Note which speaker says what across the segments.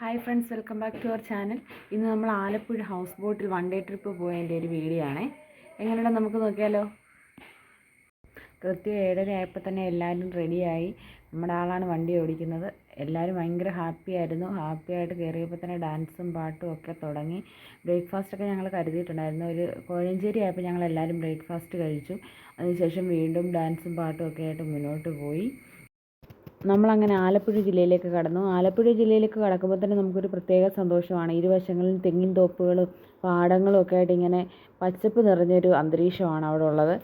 Speaker 1: Hi friends welcome back to our channel ഇന്ന് നമ്മൾ Alappuzha house ബോട്ടിൽ വൺ ഡേ ട്രിപ്പ് പോയതിന്റെ ഒരു വീഡിയോ ആണേ. എങ്ങനെയുണ്ട് നമുക്ക് നോക്കിയാലോ? കൃത്യം ഏഴര ആയപ്പോൾ തന്നെ എല്ലാവരും റെഡിയായി നമ്മുടെ ആളാണ് വണ്ടി ഓടിക്കുന്നത്. എല്ലാവരും ഭയങ്കര ഹാപ്പി ആയിരുന്നു. ഹാപ്പി ആയിട്ട് കയറിയപ്പോൾ തന്നെ ഡാൻസും പാട്ടും ഒക്കെ തുടങ്ങി. ബ്രേക്ക്ഫാസ്റ്റൊക്കെ ഞങ്ങൾ കരുതിയിട്ടുണ്ടായിരുന്നു. ഒരു കോഴഞ്ചേരി ആയപ്പോൾ ഞങ്ങൾ എല്ലാവരും ബ്രേക്ക്ഫാസ്റ്റ് കഴിച്ചു. അതിനുശേഷം വീണ്ടും ഡാൻസും പാട്ടും ഒക്കെ ആയിട്ട് മുന്നോട്ട് പോയി. നമ്മളങ്ങനെ ആലപ്പുഴ ജില്ലയിലേക്ക് കടന്നു. ആലപ്പുഴ ജില്ലയിലേക്ക് കടക്കുമ്പോൾ തന്നെ നമുക്കൊരു പ്രത്യേക സന്തോഷമാണ്. ഇരുവശങ്ങളിലും തെങ്ങിൻ തോപ്പുകളും പാടങ്ങളും ഒക്കെ ആയിട്ട് ഇങ്ങനെ പച്ചപ്പ് നിറഞ്ഞൊരു അന്തരീക്ഷമാണ് അവിടെ ഉള്ളത്.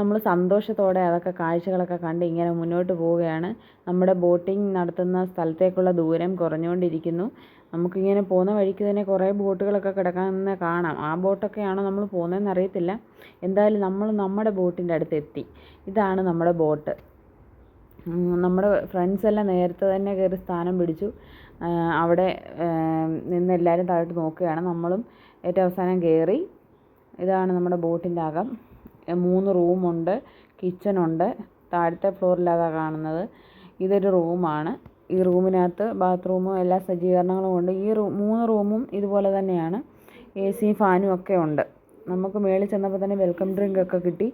Speaker 1: നമ്മൾ സന്തോഷത്തോടെ അതൊക്കെ കാഴ്ചകളൊക്കെ കണ്ട് ഇങ്ങനെ മുന്നോട്ട് പോവുകയാണ്. നമ്മുടെ ബോട്ടിംഗ് നടത്തുന്ന സ്ഥലത്തേക്കുള്ള ദൂരം കുറഞ്ഞുകൊണ്ടിരിക്കുന്നു. നമുക്കിങ്ങനെ പോകുന്ന വഴിക്ക് തന്നെ കുറേ ബോട്ടുകളൊക്കെ കിടക്കാമെന്ന് കാണാം. ആ ബോട്ടൊക്കെയാണോ നമ്മൾ പോകുന്നതെന്ന് അറിയത്തില്ല. എന്തായാലും നമ്മൾ നമ്മുടെ ബോട്ടിന്റെ അടുത്ത് എത്തി ഇതാണ് നമ്മുടെ ബോട്ട്. നമ്മുടെ ഫ്രണ്ട്സ് എല്ലാം നേരത്തെ തന്നെ കയറി സ്ഥാനം പിടിച്ചു. അവിടെ നിന്ന് എല്ലാവരും താഴോട്ട് നോക്കുകയാണ്. നമ്മളും ഏറ്റവും അവസാനം കയറി ഇതാണ് നമ്മുടെ ബോട്ടിന്റെ അകം. മൂന്ന് റൂമുണ്ട് കിച്ചണുണ്ട് താഴത്തെ ഫ്ലോറിലാണ് കാണുന്നത്. ഇതൊരു റൂമാണ് ഈ റൂമിനകത്ത് ബാത്റൂമും എല്ലാ സജ്ജീകരണങ്ങളും ഉണ്ട്. ഈ റൂ മൂന്ന് റൂമും ഇതുപോലെ തന്നെയാണ്. എ സിയും ഫാനും ഒക്കെ ഉണ്ട്. നമുക്ക് മേളിൽ ചെന്നപ്പോൾ തന്നെ വെൽക്കം ഡ്രിങ്ക് ഒക്കെ കിട്ടി.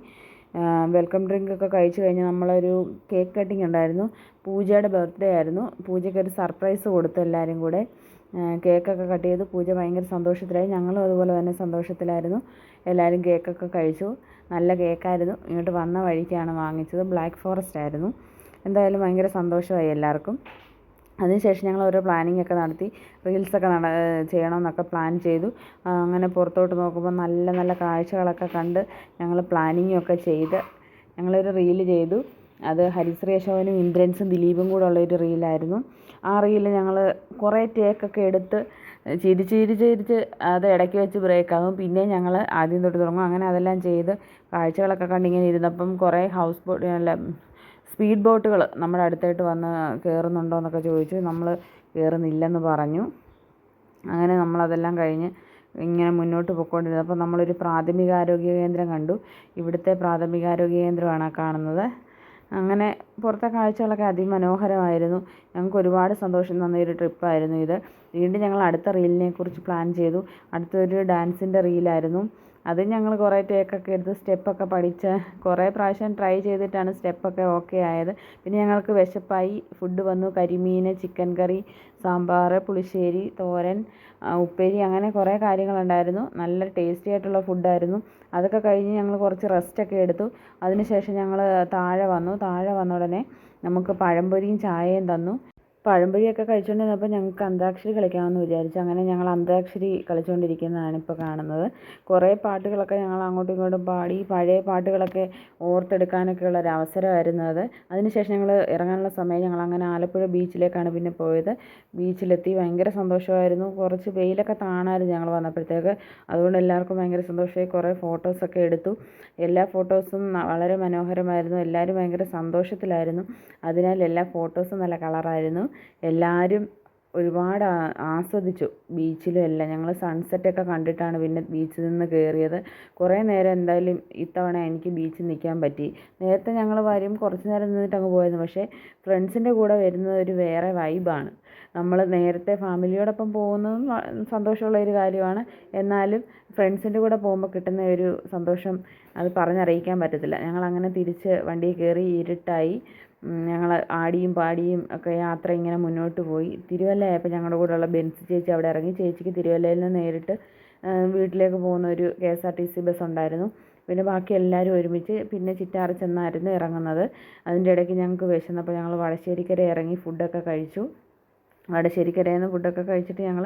Speaker 1: വെൽക്കം ഡ്രിങ്ക് ഒക്കെ കഴിച്ച് കഴിഞ്ഞ് നമ്മളൊരു കേക്ക് കട്ടിംഗ് ഉണ്ടായിരുന്നു. പൂജയുടെ ബർത്ത്ഡേ ആയിരുന്നു. പൂജയ്ക്ക് ഒരു സർപ്രൈസ് കൊടുത്തു എല്ലാവരും കൂടെ. കേക്കൊക്കെ കട്ട് ചെയ്ത് പൂജ ഭയങ്കര സന്തോഷത്തിലായി. ഞങ്ങളും അതുപോലെ തന്നെ സന്തോഷത്തിലായിരുന്നു. എല്ലാവരും കേക്കൊക്കെ കഴിച്ചു. നല്ല കേക്കായിരുന്നു ഇങ്ങോട്ട് വന്ന വഴിക്കാണ് വാങ്ങിച്ചത്. ബ്ലാക്ക് ഫോറസ്റ്റ് ആയിരുന്നു. എന്തായാലും ഭയങ്കര സന്തോഷമായി എല്ലാവർക്കും. അതിനുശേഷം ഞങ്ങൾ ഓരോ പ്ലാനിങ് ഒക്കെ നടത്തി റീൽസൊക്കെ നട ചെയ്യണമെന്നൊക്കെ പ്ലാൻ ചെയ്തു. അങ്ങനെ പുറത്തോട്ട് നോക്കുമ്പോൾ നല്ല നല്ല കാഴ്ചകളൊക്കെ കണ്ട് ഞങ്ങൾ പ്ലാനിങ്ങും ഒക്കെ ചെയ്ത് ഞങ്ങളൊരു റീൽ ചെയ്തു. അത് ഹരിശ്രീ അശോകനും ഇന്ദ്രൻസും ദിലീപും കൂടെ ഉള്ളൊരു റീലായിരുന്നു. ആ റീൽ ഞങ്ങൾ കുറേ ടേക്കൊക്കെ എടുത്ത് ചിരിച്ച് ചിരിച്ച് ചിരിച്ച് അത് ഇടയ്ക്ക് വെച്ച് ബ്രേക്ക് ആകും. പിന്നെ ഞങ്ങൾ ആദ്യം തൊട്ട് തുടങ്ങും. അങ്ങനെ അതെല്ലാം ചെയ്ത് കാഴ്ചകളൊക്കെ കണ്ടിങ്ങനെ ഇരുന്നപ്പം കുറേ ഹൗസ് ബോട്ട് അല്ല സ്പീഡ് ബോട്ടുകൾ നമ്മുടെ അടുത്തായിട്ട് വന്ന് കയറുന്നുണ്ടോ എന്നൊക്കെ ചോദിച്ചു നമ്മൾ കയറുന്നില്ലെന്ന് പറഞ്ഞു. അങ്ങനെ നമ്മളതെല്ലാം കഴിഞ്ഞ് ഇങ്ങനെ മുന്നോട്ട് പോയിക്കൊണ്ടിരുന്നത് അപ്പോൾ നമ്മളൊരു പ്രാഥമികാരോഗ്യ കേന്ദ്രം കണ്ടു. ഇവിടുത്തെ പ്രാഥമികാരോഗ്യ കേന്ദ്രമാണ് കാണുന്നത്. അങ്ങനെ പുറത്തെ കാഴ്ചകളൊക്കെ അതിമനോഹരമായിരുന്നു. ഞങ്ങൾക്ക് ഒരുപാട് സന്തോഷം തന്ന ഒരു ട്രിപ്പായിരുന്നു ഇത്. വീണ്ടും ഞങ്ങൾ അടുത്ത റീലിനെ കുറിച്ച് പ്ലാൻ ചെയ്തു. അടുത്തൊരു ഡാൻസിന്റെ റീലായിരുന്നു. അത് ഞങ്ങൾ കുറേ ടേക്കൊക്കെ എടുത്ത് സ്റ്റെപ്പൊക്കെ പഠിച്ച് കുറേ പ്രാവശ്യം ട്രൈ ചെയ്തിട്ടാണ് സ്റ്റെപ്പൊക്കെ ഓക്കെ ആയത്. പിന്നെ ഞങ്ങൾക്ക് വിശപ്പായി. ഫുഡ് വന്നു. കരിമീൻ ചിക്കൻ കറി സാമ്പാർ പുളിശ്ശേരി തോരൻ ഉപ്പേരി അങ്ങനെ കുറേ കാര്യങ്ങളുണ്ടായിരുന്നു. നല്ല ടേസ്റ്റി ആയിട്ടുള്ള ഫുഡായിരുന്നു അതൊക്കെ കഴിഞ്ഞ് ഞങ്ങൾ കുറച്ച് റെസ്റ്റൊക്കെ എടുത്തു. അതിനുശേഷം ഞങ്ങൾ താഴെ വന്നു. താഴെ വന്ന ഉടനെ നമുക്ക് പഴംപൊരിയും ചായയും തന്നു. പഴംപൊരിയൊക്കെ കഴിച്ചുകൊണ്ടിരുന്നപ്പോൾ ഞങ്ങൾക്ക് അന്താക്ഷരി കളിക്കാമെന്ന് വിചാരിച്ചു അങ്ങനെ ഞങ്ങൾ അന്താക്ഷരി കളിച്ചുകൊണ്ടിരിക്കുന്നതാണ് ഇപ്പോൾ കാണുന്നത്. കുറേ പാട്ടുകളൊക്കെ ഞങ്ങൾ അങ്ങോട്ടും ഇങ്ങോട്ടും പാടി പഴയ പാട്ടുകളൊക്കെ ഓർത്തെടുക്കാനൊക്കെ ഉള്ള ഒരു അവസരമായിരുന്നു അത്. അതിനുശേഷം ഞങ്ങൾ ഇറങ്ങാനുള്ള സമയം ഞങ്ങൾ അങ്ങനെ ആലപ്പുഴ ബീച്ചിലേക്കാണ് പിന്നെ പോയത്. ബീച്ചിലെത്തി ഭയങ്കര സന്തോഷമായിരുന്നു. കുറച്ച് വെയിലൊക്കെ താണായിരുന്നു ഞങ്ങൾ വന്നപ്പോഴത്തേക്ക്. അതുകൊണ്ട് എല്ലാവർക്കും ഭയങ്കര സന്തോഷമായി. കുറേ ഫോട്ടോസൊക്കെ എടുത്തു. എല്ലാ ഫോട്ടോസും വളരെ മനോഹരമായിരുന്നു. എല്ലാവരും ഭയങ്കര സന്തോഷത്തിലായിരുന്നു. അതിനാൽ എല്ലാ ഫോട്ടോസും നല്ല കളറായിരുന്നു എല്ലാവരും ഒരുപാട് ആസ്വദിച്ചു. ബീച്ചിലും എല്ലാം. ഞങ്ങൾ സൺസെറ്റൊക്കെ കണ്ടിട്ടാണ് പിന്നെ ബീച്ചിൽ നിന്ന് കയറിയത് കുറേ നേരം എന്തായാലും ഇത്തവണ എനിക്ക് ബീച്ചിൽ നിൽക്കാൻ പറ്റി. നേരത്തെ ഞങ്ങൾ വരും കുറച്ച് നേരം നിന്നിട്ട് അങ്ങ് പോയിരുന്നു. പക്ഷേ ഫ്രണ്ട്സിന്റെ കൂടെ വരുന്നത് ഒരു വേറെ വൈബാണ് നമ്മൾ നേരത്തെ ഫാമിലിയോടൊപ്പം പോകുന്നതും സന്തോഷമുള്ള ഒരു കാര്യമാണ്. എന്നാലും ഫ്രണ്ട്സിന്റെ കൂടെ പോകുമ്പോൾ കിട്ടുന്ന ഒരു സന്തോഷം അത് പറഞ്ഞറിയിക്കാൻ പറ്റത്തില്ല. ഞങ്ങൾ അങ്ങനെ തിരിച്ച് വണ്ടിയിൽ കയറി ഇരുട്ടായി ഞങ്ങൾ ആടിയും പാടിയും ഒക്കെ യാത്ര ഇങ്ങനെ മുന്നോട്ട് പോയി. തിരുവല്ലയായപ്പോൾ ഞങ്ങളുടെ കൂടെയുള്ള ബെൻസ് ചേച്ചി അവിടെ ഇറങ്ങി. ചേച്ചിക്ക് തിരുവല്ലയിൽ നിന്ന് നേരിട്ട് വീട്ടിലേക്ക് പോകുന്ന ഒരു K S R T C bus ഉണ്ടായിരുന്നു. പിന്നെ ബാക്കി എല്ലാവരും ഒരുമിച്ച് പിന്നെ ചിറ്റാറ് ചെന്നായിരുന്നു ഇറങ്ങുന്നത്. അതിന്റെ ഇടയ്ക്ക് ഞങ്ങൾക്ക് വിശന്നപ്പോൾ ഞങ്ങൾ വടശ്ശേരിക്കര ഇറങ്ങി ഫുഡൊക്കെ കഴിച്ചു. വടശ്ശേരിക്കരയിൽ നിന്ന് ഫുഡൊക്കെ കഴിച്ചിട്ട് ഞങ്ങൾ